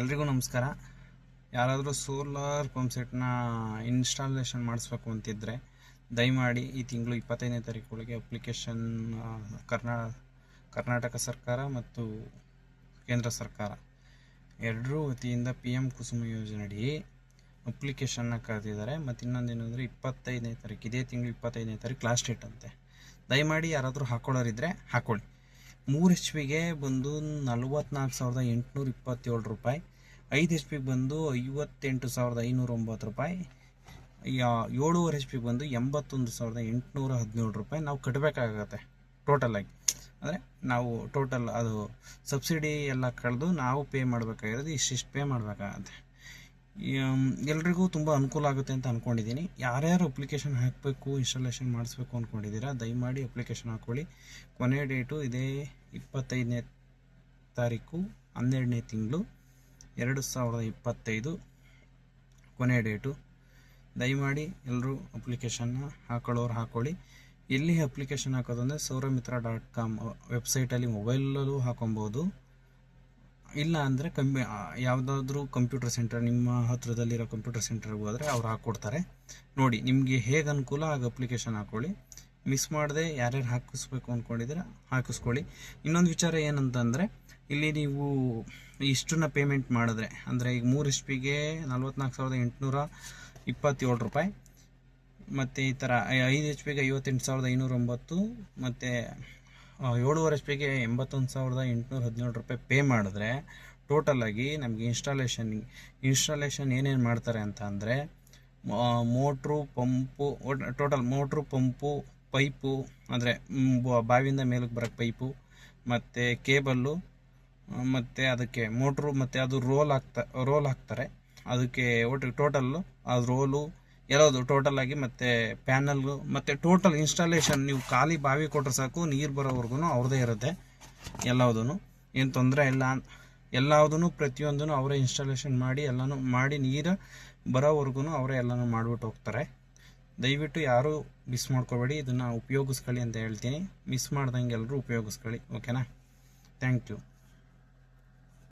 ಎಲ್ರಿಗೂ ನಮಸ್ಕಾರ. ಯಾರಾದರೂ ಸೋಲಾರ್ ಪಂಪ್ಸೆಟ್ನ ಇನ್ಸ್ಟಾಲೇಷನ್ ಮಾಡಿಸ್ಬೇಕು ಅಂತಿದ್ದರೆ ದಯಮಾಡಿ ಈ ತಿಂಗಳು ಇಪ್ಪತ್ತೈದನೇ ತಾರೀಕೊಳಗೆ ಅಪ್ಲಿಕೇಶನ್ ಕರ್ನಾ, ಕರ್ನಾಟಕ ಸರ್ಕಾರ ಮತ್ತು ಕೇಂದ್ರ ಸರ್ಕಾರ ಎರಡರೂ ವತಿಯಿಂದ ಪಿ ಎಂ ಕುಸುಮ ಯೋಜನೆಯಡಿ ಅಪ್ಲಿಕೇಶನ್ನ ಕರೆದಿದ್ದಾರೆ. ಮತ್ತು ಇನ್ನೊಂದೇನೆಂದರೆ ಇಪ್ಪತ್ತೈದನೇ ತಾರೀಕು ಇದೇ ತಿಂಗಳು ಇಪ್ಪತ್ತೈದನೇ ತಾರೀಕು ಲಾಸ್ಟ್ ಡೇಟ್ ಅಂತೆ. ದಯಮಾಡಿ ಯಾರಾದರೂ ಹಾಕೊಳ್ಳೋರಿದ್ದರೆ ಹಾಕೊಳ್ಳಿ. ಮೂರು ಎಚ್ ಪಿಗೆ ಬಂದು ನಲ್ವತ್ನಾಲ್ಕು ಸಾವಿರದ ಎಂಟುನೂರ ಇಪ್ಪತ್ತೇಳು ರೂಪಾಯಿ. ಐದು ಎಚ್ ಪಿಗೆ ಬಂದು ಐವತ್ತೆಂಟು ಸಾವಿರದ ಐನೂರ ಒಂಬತ್ತು ರೂಪಾಯಿ. ಏಳುವರೆ ಎಚ್ ಪಿಗೆ ಬಂದು ಎಂಬತ್ತೊಂದು ಸಾವಿರದ ಎಂಟುನೂರ ಹದಿನೇಳು ರೂಪಾಯಿ. ನಾವು ಕಟ್ಟಬೇಕಾಗತ್ತೆ ಟೋಟಲಾಗಿ ಅಂದರೆ ನಾವು ಟೋಟಲ್ ಅದು ಸಬ್ಸಿಡಿ ಎಲ್ಲ ಕಳೆದು ನಾವು ಪೇ ಮಾಡಬೇಕಾಗಿರೋದು, ಇಷ್ಟಿಷ್ಟು ಪೇ ಮಾಡಬೇಕಾಗತ್ತೆ. ಎಲ್ರಿಗೂ ತುಂಬ ಅನುಕೂಲ ಆಗುತ್ತೆ ಅಂತ ಅಂದ್ಕೊಂಡಿದ್ದೀನಿ ಯಾರ್ಯಾರು ಅಪ್ಲಿಕೇಶನ್ ಹಾಕಬೇಕು ಇನ್ಸ್ಟಾಲೇಷನ್ ಮಾಡಿಸ್ಬೇಕು ಅಂದ್ಕೊಂಡಿದ್ದೀರಾ ದಯಮಾಡಿ ಅಪ್ಲಿಕೇಶನ್ ಹಾಕ್ಕೊಳ್ಳಿ ಕೊನೆ ಡೇಟು ಇದೇ ಇಪ್ಪತ್ತೈದನೇ ತಾರೀಕು, ಹನ್ನೆರಡನೇ ತಿಂಗಳು, ಎರಡು ಸಾವಿರದ ಇಪ್ಪತ್ತೈದು ಕೊನೆಯ ಡೇಟು. ದಯಮಾಡಿ ಎಲ್ಲರೂ ಅಪ್ಲಿಕೇಶನ್ನ ಹಾಕೊಳ್ಳೋರು ಹಾಕೊಳ್ಳಿ. ಎಲ್ಲಿ ಅಪ್ಲಿಕೇಶನ್ ಹಾಕೋದು ಅಂದರೆ ಸೌರಮಿತ್ರ ಡಾಟ್ ಕಾಮ್ ವೆಬ್ಸೈಟಲ್ಲಿ ಮೊಬೈಲಲ್ಲೂ ಹಾಕೊಬೋದು. ಇಲ್ಲ ಅಂದರೆ ಕಂಪ್ಯೂ ಯಾವುದಾದ್ರೂ ಕಂಪ್ಯೂಟರ್ ಸೆಂಟರ್, ನಿಮ್ಮ ಹತ್ತಿರದಲ್ಲಿರೋ ಕಂಪ್ಯೂಟರ್ ಸೆಂಟರ್ಗೆ ಹೋದರೆ ಅವ್ರು ಹಾಕ್ಕೊಡ್ತಾರೆ ನೋಡಿ, ನಿಮಗೆ ಹೇಗೆ ಅನುಕೂಲ ಆಗ ಅಪ್ಲಿಕೇಶನ್ ಹಾಕ್ಕೊಳ್ಳಿ ಮಿಸ್ ಮಾಡದೆ ಯಾರ್ಯಾರು ಹಾಕಿಸ್ಬೇಕು ಅಂದ್ಕೊಂಡಿದ್ದೀರ ಹಾಕಿಸ್ಕೊಳ್ಳಿ. ಇನ್ನೊಂದು ವಿಚಾರ ಏನಂತಂದರೆ, ಇಲ್ಲಿ ನೀವು ಇಷ್ಟನ್ನ ಪೇಮೆಂಟ್ ಮಾಡಿದ್ರೆ, ಅಂದರೆ ಈಗ ಮೂರು ಎಚ್ ಪಿಗೆ ನಲ್ವತ್ನಾಲ್ಕು ಸಾವಿರದ ಎಂಟುನೂರ ಇಪ್ಪತ್ತೇಳು ರೂಪಾಯಿ, ಮತ್ತು ಈ ಥರ ಐದು ಎಚ್ ಪಿಗೆ ಐವತ್ತೆಂಟು ಸಾವಿರದ ಐನೂರ ಒಂಬತ್ತು, ಮತ್ತು ಏಳುವರೆ ಎಚ್ ಪಿಗೆ ಎಂಬತ್ತೊಂದು ಸಾವಿರದ ಎಂಟುನೂರ ಹದಿನೇಳು ರೂಪಾಯಿ ಪೇ ಮಾಡಿದ್ರೆ ಟೋಟಲಾಗಿ ನಮಗೆ ಇನ್ಸ್ಟಾಲೇಷನ್ ಇನ್ಸ್ಟಾಲೇಷನ್ ಏನೇನು ಮಾಡ್ತಾರೆ ಅಂತ ಅಂದರೆ motor pump total motor pump pipe, ಅಂದರೆ ಬಾವಿಯಿಂದ ಮೇಲಕ್ಕೆ ಬರೋಕ್ಕೆ ಪೈಪು, ಮತ್ತು ಕೇಬಲ್ಲು ಮತ್ತು ಅದಕ್ಕೆ ಮೋಟ್ರು, ಮತ್ತು ಅದು ರೋಲ್ ಹಾಕ್ತಾ, ರೋಲ್ ಹಾಕ್ತಾರೆ. ಅದಕ್ಕೆ ಒಟ್ಟು ಟೋಟಲ್ಲು ಅದು ರೋಲು, ಎಲ್ಲದು ಟೋಟಲ್ ಆಗಿ ಮತ್ತು ಪ್ಯಾನಲ್ಲು, ಮತ್ತು ಟೋಟಲ್ ಇನ್ಸ್ಟಾಲೇಷನ್ ನೀವು ಖಾಲಿ ಬಾವಿ ಕೊಟ್ಟರೆ ಸಾಕು, ನೀರು ಬರೋವರೆಗೂ ಅವ್ರದ್ದೇ ಇರುತ್ತೆ ಎಲ್ಲದೂ ಏನು ತೊಂದರೆ ಇಲ್ಲ ಎಲ್ಲದೂ ಪ್ರತಿಯೊಂದೂ ಅವರೇ ಇನ್ಸ್ಟಾಲೇಷನ್ ಮಾಡಿ, ಎಲ್ಲನೂ ಮಾಡಿ ನೀರು ಬರೋವರೆಗೂ ಅವರೇ ಎಲ್ಲನೂ ಮಾಡಿಬಿಟ್ಟು ಹೋಗ್ತಾರೆ. ದಯವಿಟ್ಟು ಯಾರೂ ಮಿಸ್ ಮಾಡ್ಕೋಬೇಡಿ, ಇದನ್ನು ಉಪಯೋಗಿಸ್ಕೊಳ್ಳಿ ಅಂತ ಹೇಳ್ತೀನಿ. ಮಿಸ್ ಮಾಡ್ದಂಗೆ ಎಲ್ಲರೂ ಉಪಯೋಗಿಸ್ಕೊಳ್ಳಿ ಓಕೆನಾ ಥ್ಯಾಂಕ್ ಯು